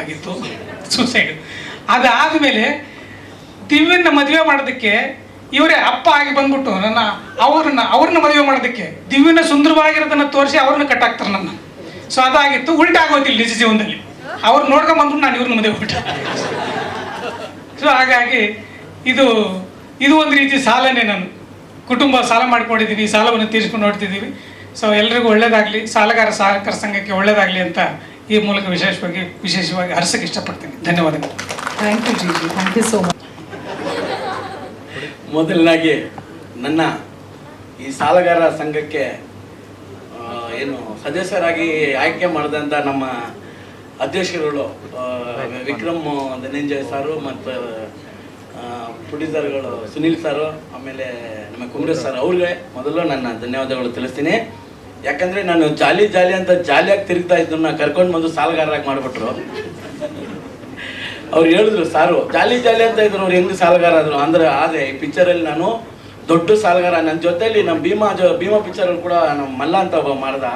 ಆಗಿತ್ತು. ಸೂಸೈಡ್. ಅದಾದಮೇಲೆ ದಿವ್ಯನ ಮದುವೆ ಮಾಡೋದಕ್ಕೆ ಇವರೇ ಅಪ್ಪ ಆಗಿ ಬಂದ್ಬಿಟ್ಟು ನನ್ನ ಅವ್ರನ್ನ ಅವ್ರನ್ನ ಮದುವೆ ಮಾಡೋದಕ್ಕೆ ದಿವ್ಯನ ಸುಂದರವಾಗಿರೋದನ್ನ ತೋರಿಸಿ ಅವ್ರನ್ನ ಕಟ್ಟಾಕ್ತಾರೆ ನನ್ನ. ಸೊ ಅದಾಗಿತ್ತು. ಉಲ್ಟಾ ಆಗೋದಿಲ್ಲ ನಿಜ ಜೀವನದಲ್ಲಿ. ಅವ್ರು ನೋಡ್ಕೊಂಡ್ ಬಂದ್ಬಿಟ್ಟು ನಾನು ಇವ್ರನ್ನ ಮದುವೆ ಬಿಟ್ಟೆ ಸೊ ಹಾಗಾಗಿ ಇದು ಇದು ಒಂದು ರೀತಿ ಸಾಲನೇ ನಾನು. ಕುಟುಂಬ ಸಾಲ ಮಾಡ್ಕೊಂಡಿದ್ದೀನಿ ಈ ಸಾಲವನ್ನು ತೀರಿಸ್ಕೊಂಡು ನೋಡ್ತಿದ್ದೀವಿ ಸೊ ಎಲ್ರಿಗೂ ಒಳ್ಳೇದಾಗಲಿ, ಸಾಲಗಾರ ಸಹಕಾರ ಸಂಘಕ್ಕೆ ಒಳ್ಳೇದಾಗಲಿ ಅಂತ ಈ ಮೂಲಕ ವಿಶೇಷವಾಗಿ ವಿಶೇಷವಾಗಿ ಹರಿಸಕ್ಕೆ ಇಷ್ಟಪಡ್ತೀನಿ. ಧನ್ಯವಾದಗಳು. ಥ್ಯಾಂಕ್ ಯು ಜಿ ಜಿ ಥ್ಯಾಂಕ್ ಯು ಸೋ ಮಚ್ ಮೊದಲನಾಗಿ ನನ್ನ ಈ ಸಾಲಗಾರ ಸಂಘಕ್ಕೆ ಆ, ಏನು ಸದಸ್ಯರಾಗಿ ಆಯ್ಕೆ ಮಾಡಿದಂಥ ನಮ್ಮ ಅಧ್ಯಕ್ಷರುಗಳು ಆ, ವಿಕ್ರಮ್ ಧನಂಜಯ ಸಾರು ಮತ್ತು ಪ್ರೊಡ್ಯೂಸರ್ಗಳು ಸುನೀಲ್ ಸಾರು ಆಮೇಲೆ ನಮ್ಮ ಕುಮರೇಶ್ ಸರ್ ಅವ್ರಿಗೆ ಮೊದಲು ನನ್ನ ಧನ್ಯವಾದಗಳು ತಿಳಿಸ್ತೀನಿ. ಯಾಕಂದರೆ ನಾನು ಜಾಲಿ ಜಾಲಿ ಅಂತ ಜಾಲಿಯಾಗಿ ತಿರುಗ್ತಾ ನಾನು ಕರ್ಕೊಂಡು ಬಂದು ಸಾಲಗಾರರಾಗಿ ಮಾಡಿಬಿಟ್ರು. ಅವ್ರು ಹೇಳಿದ್ರು ಸಾರು ಜಾಲಿ ಜಾಲಿ ಅಂತ ಇದ್ರು ಅವ್ರು ಹೆಂಗ್ ಸಾಲಗಾರ ಆದ್ರು? ಅಂದ್ರೆ ಆದ್ರೆ ಈ ಪಿಕ್ಚರಲ್ಲಿ ನಾನು ದೊಡ್ಡ ಸಾಲಗಾರ ನನ್ನ ಜೊತೆಲಿ ನಮ್ಮ ಭೀಮಾ ಜೊ ಭೀಮಾ ಪಿಕ್ಚರಲ್ಲಿ ಕೂಡ ನಮ್ಮ ಮಲ್ಲ ಅಂತ ಒಬ್ಬ ಮಾಡ್ದ.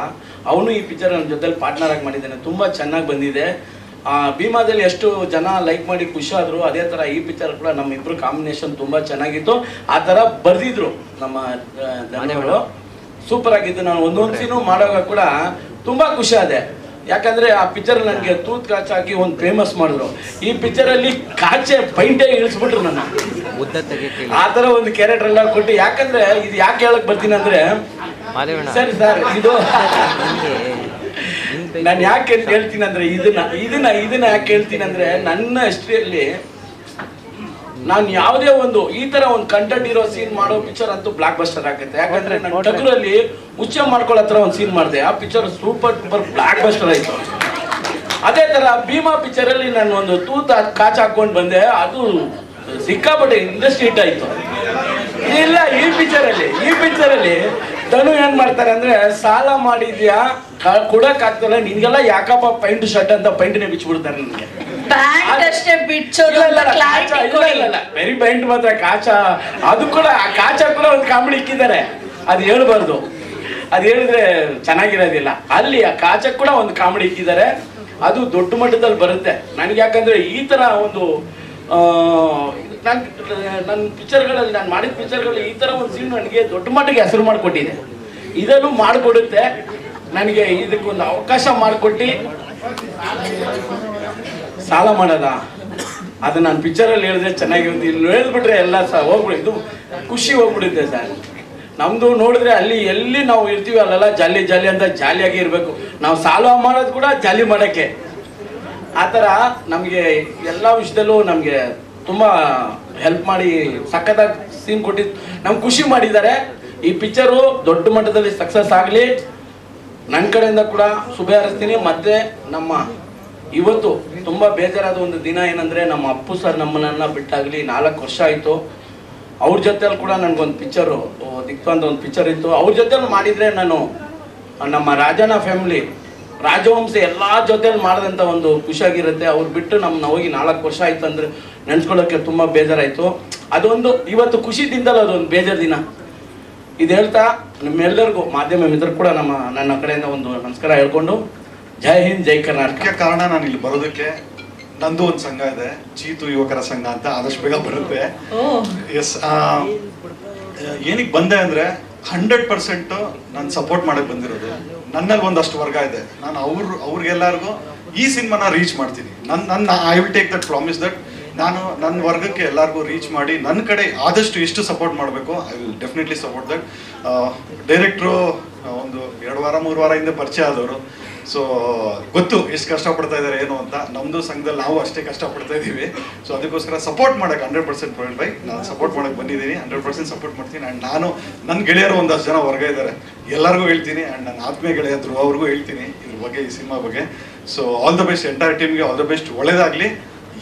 ಅವನು ಈ ಪಿಕ್ಚರ್ ನನ್ನ ಜೊತೆಲಿ ಪಾರ್ಟ್ನರ್ ಆಗಿ ಮಾಡಿದ್ದಾನೆ. ತುಂಬ ಚೆನ್ನಾಗಿ ಬಂದಿದೆ. ಆ ಭೀಮಾದಲ್ಲಿ ಎಷ್ಟು ಜನ ಲೈಕ್ ಮಾಡಿ ಖುಷಿ ಆದ್ರು ಅದೇ ಥರ ಈ ಪಿಕ್ಚರ್ ಕೂಡ ನಮ್ಮ ಇಬ್ಬರು ಕಾಂಬಿನೇಷನ್ ತುಂಬ ಚೆನ್ನಾಗಿತ್ತು. ಆ ಥರ ಬರೆದಿದ್ರು ನಮ್ಮ ಆ, ಧನ್ಯಗಳು ಸೂಪರ್ ಆಗಿತ್ತು ನಾನು ಒಂದೊಂದು ಸೀನು ಮಾಡೋವಾಗ ಕೂಡ ತುಂಬ ಖುಷಿ ಆದೆ. ಯಾಕಂದ್ರೆ ಆ ಪಿಕ್ಚರ್ ನನಗೆ ತೂತ್ ಕಾಚ್ ಹಾಕಿ ಒಂದು ಫೇಮಸ್ ಮಾಡಿದ್ರು. ಈ ಪಿಕ್ಚರಲ್ಲಿ ಕಾಚೆ ಪೈಂಟೆ ಇಳಿಸ್ಬಿಟ್ರು ನನ್ನ. ಆ ಥರ ಒಂದು ಕ್ಯಾರೆಕ್ಟರ್ ಎಲ್ಲ ಕೊಟ್ಟು ಯಾಕಂದ್ರೆ ಇದು ಯಾಕೆ ಹೇಳಕ್ ಬರ್ತೀನಿ ಅಂದ್ರೆ ಸರಿ ಸರ್ ಇದು ನಾನು ಯಾಕೆ ಅಂತ ಹೇಳ್ತೀನಿ ಅಂದ್ರೆ ಇದನ್ನ ಇದನ್ನ ಇದನ್ನ ಯಾಕೆ ಹೇಳ್ತೀನಿ ಅಂದ್ರೆ ನನ್ನ ಹಿಸ್ಟ್ರಿಯಲ್ಲಿ ನಾನು ಯಾವುದೇ ಒಂದು ಈ ತರ ಒಂದು ಕಂಟೆಂಟ್ ಇರೋ ಸೀನ್ ಮಾಡೋ ಪಿಕ್ಚರ್ ಅಂತೂ ಬ್ಲಾಕ್ ಬಸ್ಟರ್ ಆಗುತ್ತೆ. ಯಾಕಂದ್ರೆ ನನ್ನ ಟಗರಲ್ಲಿ ಉಚ್ಚ ಮಾಡ್ಕೊಳ್ಳೋ ಹತ್ರ ಒಂದು ಸೀನ್ ಮಾಡಿದೆ. ಆ picture super duper blockbuster ಆಯ್ತು. ಅದೇ ತರ ಭೀಮಾ ಪಿಕ್ಚರ್ ಅಲ್ಲಿ ನಾನು ಒಂದು ತೂತ ಕಾಚ್ ಹಾಕೊಂಡು ಬಂದೆ. ಅದು ಸಿಕ್ಕಾಪಟ್ಟೆ ಇಂಡಸ್ಟ್ರಿ ಹಿಟ್ ಆಯ್ತು. ಇಲ್ಲ ಈ ಪಿಕ್ಚರ್ ಅಲ್ಲಿ ಈ ಪಿಕ್ಚರ್ ಅಲ್ಲಿ ತನು ಏನ್ ಮಾಡ್ತಾರೆ ಅಂದ್ರೆ ಸಾಲ ಮಾಡಿದ್ಯಾ? ಕೊಡಕ್ ಆಗ್ತಲ್ಲ ನಿನ್ಗೆಲ್ಲ ಯಾಕಪ್ಪ ಪೈಂಟ್ ಶರ್ಟ್ ಅಂತ ಪೈಂಟ್ನೇ ಬಿಚ್ಚಿಬಿಡ್ತಾರೆ ನಿನ್ಗೆ? ವೆರಿ ಪೈಂಟ್ ಮಾತ್ರ ಕಾಚ. ಅದು ಕೂಡ ಆ ಕಾಚ ಕೂಡ ಒಂದು ಕಾಮಿಡಿ ಇಕ್ಕಿದ್ದಾರೆ. ಅದು ಹೇಳ್ಬಾರ್ದು. ಅದು ಹೇಳಿದ್ರೆ ಚೆನ್ನಾಗಿರೋದಿಲ್ಲ. ಅಲ್ಲಿ ಆ ಕಾಚ ಕೂಡ ಒಂದು ಕಾಮಿಡಿ ಇಕ್ಕಿದ್ದಾರೆ. ಅದು ದೊಡ್ಡ ಮಟ್ಟದಲ್ಲಿ ಬರುತ್ತೆ. ನನಗೆ ಯಾಕಂದ್ರೆ ಈ ತರ ಒಂದು ನನ್ನ ನನ್ನ ಪಿಕ್ಚರ್ಗಳಲ್ಲಿ ನಾನು ಮಾಡಿದ ಪಿಕ್ಚರ್ಗಳಲ್ಲಿ ಈ ಥರ ಒಂದು ಸೀನ್ ನನಗೆ ದೊಡ್ಡ ಮಟ್ಟಿಗೆ ಹೆಸರು ಮಾಡಿಕೊಟ್ಟಿದೆ. ಇದನ್ನು ಮಾಡಿಕೊಡುತ್ತೆ, ನನಗೆ ಇದಕ್ಕೊಂದು ಅವಕಾಶ ಮಾಡಿಕೊಟ್ಟು. ಸಾಲ ಮಾಡೋದ. ಅದು ನಾನು ಪಿಕ್ಚರಲ್ಲಿ ಹೇಳಿದ್ರೆ ಚೆನ್ನಾಗಿರುತ್ತೆ. ಇಲ್ಲಿ ಹೇಳ್ಬಿಟ್ರೆ ಎಲ್ಲ ಸಹ ಹೋಗ್ಬಿಡಿದ್ದು ಖುಷಿ ಹೋಗ್ಬಿಡುತ್ತೆ ಸರ್. ನಮ್ಮದು ನೋಡಿದ್ರೆ ಅಲ್ಲಿ ಎಲ್ಲಿ ನಾವು ಇರ್ತೀವಿ ಅಲ್ಲೆಲ್ಲ ಜಾಲಿ ಜಾಲಿ ಅಂತ ಜಾಲಿಯಾಗಿ ಇರಬೇಕು. ನಾವು ಸಾಲ ಮಾಡೋದು ಕೂಡ ಜಾಲಿ ಮಾಡೋಕ್ಕೆ. ಆ ಥರ ನಮಗೆ ಎಲ್ಲ ವಿಷಯದಲ್ಲೂ ನಮಗೆ ತುಂಬ ಹೆಲ್ಪ್ ಮಾಡಿ ಸಖತ್ತಾಗಿ ಸೀನ್ ಕೊಟ್ಟಿದ್ದು ನಮ್ಗೆ ಖುಷಿ ಮಾಡಿದ್ದಾರೆ. ಈ ಪಿಕ್ಚರು ದೊಡ್ಡ ಮಟ್ಟದಲ್ಲಿ ಸಕ್ಸಸ್ ಆಗಲಿ. ನನ್ನ ಕಡೆಯಿಂದ ಕೂಡ ಶುಭ ಹಾರಿಸ್ತೀನಿ. ಮತ್ತೆ ನಮ್ಮ ಇವತ್ತು ತುಂಬ ಬೇಜಾರಾದ ಒಂದು ದಿನ ಏನಂದರೆ ನಮ್ಮ ಅಪ್ಪು ಸರ್ ನಮ್ಮನ್ನ ಬಿಟ್ಟಾಗಲಿ ನಾಲ್ಕು ವರ್ಷ ಆಯಿತು. ಅವ್ರ ಜೊತೆಲಿ ಕೂಡ ನನಗೊಂದು ಪಿಕ್ಚರು ದಿಕ್ಕ ಅಂತ ಒಂದು ಪಿಕ್ಚರ್ ಇತ್ತು. ಅವ್ರ ಜೊತೆಲಿ ಮಾಡಿದರೆ ನಾನು ನಮ್ಮ ರಾಜನ ಫ್ಯಾಮಿಲಿ ರಾಜವಂಶ ಎಲ್ಲ ಜೊತೆಲಿ ಮಾಡಿದಂಥ ಒಂದು ಖುಷಿಯಾಗಿರುತ್ತೆ. ಅವ್ರು ಬಿಟ್ಟು ನಮ್ಮ ಹೋಗಿ ನಾಲ್ಕು ವರ್ಷ ಆಯ್ತು ಅಂದರೆ ನೆನ್ಸ್ಕೊಳ್ಳೋಕ್ಕೆ ತುಂಬ ಬೇಜಾರಾಯಿತು. ಅದೊಂದು ಇವತ್ತು ಖುಷಿ ದಿನದಲ್ಲಿ ಅದೊಂದು ಬೇಜಾರು ದಿನ. ಇದು ಹೇಳ್ತಾ ನಿಮ್ಮೆಲ್ಲರಿಗೂ ಮಾಧ್ಯಮ ಮಿತ್ರರು ಕೂಡ ನಮ್ಮ ನನ್ನ ಕಡೆಯಿಂದ ಒಂದು ನಮಸ್ಕಾರ ಹೇಳ್ಕೊಂಡು ಜೈ ಹಿಂದ್ ಜೈ ಕರ್ನಾಟಕ. ಕಾರಣ ನಾನು ಇಲ್ಲಿ ಬರೋದಕ್ಕೆ ನಂದು ಒಂದು ಸಂಘ ಇದೆ. ಚೀತು ಯುವಕರ ಸಂಘ ಅಂತ ಆದಷ್ಟು ಬೇಗ ಬರುತ್ತೆ. ಓ. ಎಸ್ ಏನಕ್ಕೆ ಬಂದೆ ಅಂದ್ರೆ ಹಂಡ್ರೆಡ್ ಪರ್ಸೆಂಟ್ ನಾನು ಸಪೋರ್ಟ್ ಮಾಡಕ್ ಬಂದಿರೋದು. ನನ್ನಲ್ಲಿ ಒಂದಷ್ಟು ವರ್ಗ ಇದೆ. ನಾನು ಅವ್ರು, ಅವ್ರಿಗೆಲ್ಲರಿಗೂ ಈ ಸಿನಿಮಾನ ರೀಚ್ ಮಾಡ್ತೀನಿ. ನನ್ನ ನನ್ನ I will take that promise that ನಾನು ನನ್ನ ವರ್ಗಕ್ಕೆ ಎಲ್ಲರಿಗೂ ರೀಚ್ ಮಾಡಿ ನನ್ನ ಕಡೆ ಆದಷ್ಟು ಎಷ್ಟು ಸಪೋರ್ಟ್ ಮಾಡಬೇಕು. I will definitely support that director ಒಂದು ಎರಡು ವಾರ, ಮೂರು ವಾರ ಹಿಂದೆ ಪರಿಚಯ ಆದವರು. ಸೊ ಗೊತ್ತು ಎಷ್ಟು ಕಷ್ಟಪಡ್ತಾ ಇದ್ದಾರೆ ಏನು ಅಂತ. ನಮ್ಮದು ಸಂಘದಲ್ಲಿ ನಾವು ಅಷ್ಟೇ ಕಷ್ಟಪಡ್ತಾ ಇದ್ದೀವಿ. ಸೊ ಅದಕ್ಕೋಸ್ಕರ ಸಪೋರ್ಟ್ ಮಾಡಕ್ಕೆ ಹಂಡ್ರೆಡ್ ಪರ್ಸೆಂಟ್ ಪ್ರವೀಣ್ ಬೈ ನಾನು ಸಪೋರ್ಟ್ ಮಾಡಕ್ಕೆ ಬಂದಿದ್ದೀನಿ. ಹಂಡ್ರೆಡ್ ಪರ್ಸೆಂಟ್ ಸಪೋರ್ಟ್ ಮಾಡ್ತೀನಿ. ಆ್ಯಂಡ್ ನಾನು ನನ್ನ ಗೆಳೆಯರು ಒಂದಷ್ಟು ಜನ ಹೊರಗೆ ಇದ್ದಾರೆ. ಎಲ್ಲರಿಗೂ ಹೇಳ್ತೀನಿ. ಆ್ಯಂಡ್ ನನ್ನ ಆತ್ಮೀಯ ಗೆಳೆಯ ಧ್ರುವ ಅವ್ರಿಗೂ ಹೇಳ್ತೀನಿ. ಇದ್ರ ಬಗ್ಗೆ, ಈ ಸಿನಿಮಾ ಬಗ್ಗೆ. So all the best entire ಟೀಮ್ಗೆ ಆಲ್ ದ ಬೆಸ್ಟ್ ಒಳ್ಳೇದಾಗಲಿ.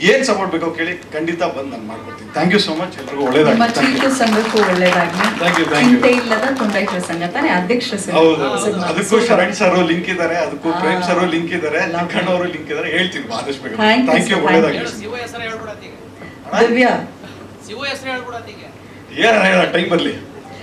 ಏನು ಸಪೋರ್ಟ್ ಬೇಕೋ ಕೇಳಿ ಖಂಡಿತ ಬಂದು ನಾನು ಮಾಡ್ಕೊಡ್ತೀನಿ. ಥ್ಯಾಂಕ್ ಯು ಸೋ ಮಚ್ ಎಲ್ರಿಗೂ ಒಳ್ಳೇದಾಗಲಿ. ಸಂಘಕ್ಕೂ ಒಳ್ಳೇದಾಗ್ಲಿ. ಚಿಂತೆ ಇಲ್ಲದ ಕುಂದಾಯಿತರ ಸಂಘ ತಾನೇ ಅಧ್ಯಕ್ಷ ಹೌದು ಅದಕ್ಕೂ ಶರಣ್ ಸರ್ ಲಿಂಕ್ ಇದ್ದಾರೆ ಅದಕ್ಕೂ ಪ್ರೇಮ್ ಸರ್ ಲಿಂಕ್ ಇದ್ದಾರೆ Love ಲಿಂಕಣ್ಣ ಅವರು ಲಿಂಕ್ ಇದ್ದಾರೆ ಹೇಳ್ತೀನಿ ಆದಷ್ಟು ಬೇಗ. Thank you. ಒಳ್ಳೇದಾಗಲಿ. ದಿವ್ಯಾ. ಏನ ಟೈಮ್ ಬರಲಿ.